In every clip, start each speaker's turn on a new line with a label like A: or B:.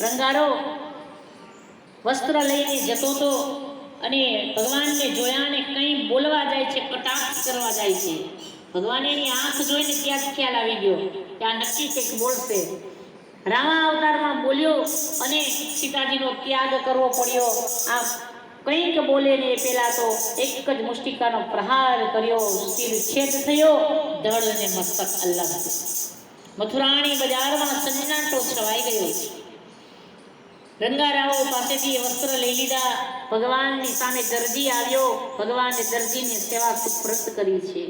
A: રંગાડો. વસ્ત્ર લઈને જતો હતો અને ભગવાનને જોયા અને કંઈ બોલવા જાય છે, કટાક્ષ કરવા જાય છે. ભગવાને એની આંખ જોઈને ત્યાં ખ્યાલ આવી ગયો કે આ નક્કી કંઈક બોલશે. રામા અવતારમાં બોલ્યો અને સીતાજીનો ત્યાગ કરવો પડ્યો. આ કંઈક બોલે ને એ પહેલા તો એક જ મુષ્ટિકાનો પ્રહાર કર્યો. શિર છેદ થયો ધડ અને મસ્તક અલગ. મથુરાણી બજારમાં સન્નાટો છવાઈ ગયો. રંગારાઓ પાસેથી વસ્ત્ર લઈ લીધા. ભગવાનની સામે દરજી આવ્યો. ભગવાને દરજીની સેવા સુપ્રત કરી છે.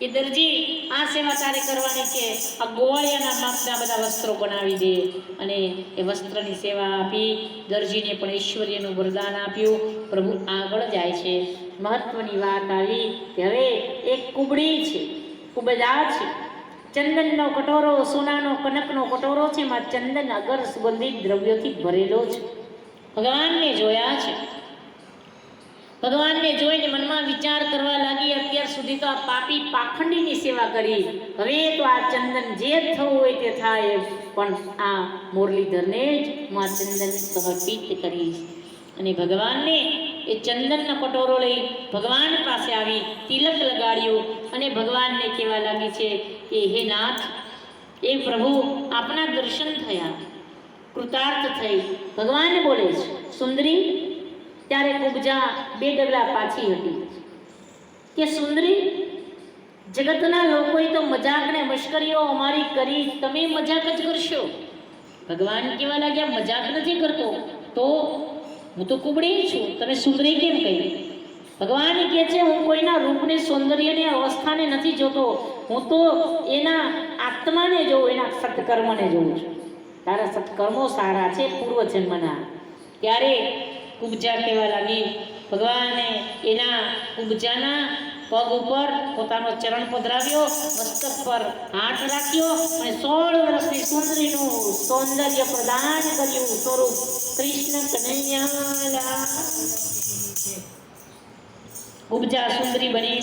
A: કે દરજી, આ સેવા તારે કરવાની છે? આ ગોળિયાના માપના બધા વસ્ત્રો બનાવી દે. અને એ વસ્ત્રની સેવા આપી. દરજીને પણ ઐશ્વર્યનું વરદાન આપ્યું. પ્રભુ આગળ જાય છે. મહત્વની વાત આવી કે હવે એક કુબડી છે. કુબજા છે. ચંદનનો કટોરો, સોનાનો, કનકનો કટોરો છે. એમાં ચંદન અગર સુગંધિત દ્રવ્યોથી ભરેલો છે. ભગવાનને જોયા છે. ભગવાનને જોઈને મનમાં વિચાર કરવા લાગી અત્યાર સુધી તો આ પાપી પાખંડીની સેવા કરી. હવે તો આ ચંદન જે થવું હોય તે થાય. પણ આ મુરલીધરને જ હું આ ચંદન સમર્પિત કરીશ. અને ભગવાનને એ ચંદનનો કટોરો લઈ ભગવાન પાસે આવી તિલક લગાડ્યું અને ભગવાનને કહેવા લાગી છે કે, હે નાથ, એ પ્રભુ આપના દર્શન થયા. કૃતાર્થ થઈ. ભગવાન બોલે છે, સુંદરી, ત્યારે કુબજા બે ડગલા પાછી હતી. કે, સુંદરી, જગતના લોકોએ તો મજાક ને મશ્કરીઓ અમારી કરી તમે મજાક જ કરશો. ભગવાન કેવા લાગ્યા, મજાક નથી કરતો. તો હું તો કુબડી છું. તમે સુંદરી કેમ કહી? ભગવાન કહે છે, હું કોઈના રૂપને, સૌંદર્યને, અવસ્થાને નથી જોતો. હું તો એના આત્માને જોઉં, એના સત્કર્મને જોઉં છું. તારા સત્કર્મો સારા છે પૂર્વજન્મના ત્યારે કુબજા કહેવા લાગી, ભગવાને એના કુબજાના પગ ઉપર પોતાનો ચરણ પધરાવ્યો, મસ્તક પર હાથ રાખ્યો અને સોળ વર્ષની સુંદરીનું સૌંદર્ય પ્રદાન કર્યું સ્વરૂપ કૃષ્ણ કનૈયાલા ઉપજા સુંદરી બની.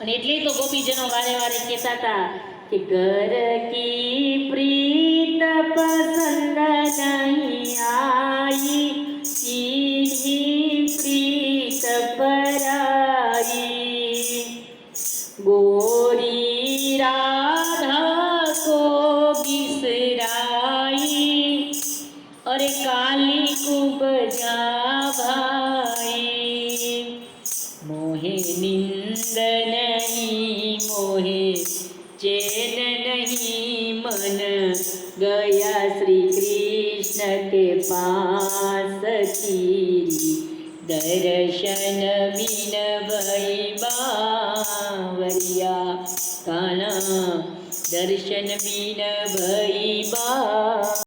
A: અને એટલે તો ગોપીજનો વારે વારે કહેતા હતા કે, ઘર કી પ્રીત પસંદ ગોરી રાધા કો બિસરાઈ અરે કાલી કુબજા ભાઈ મોહે નિંદ નહીં મોહે ચેન નહીં મન ગયા શ્રી કૃષ્ણ કે પાસ દર્શન બાવરિયા કાના દર્શન બિન ભઈ બા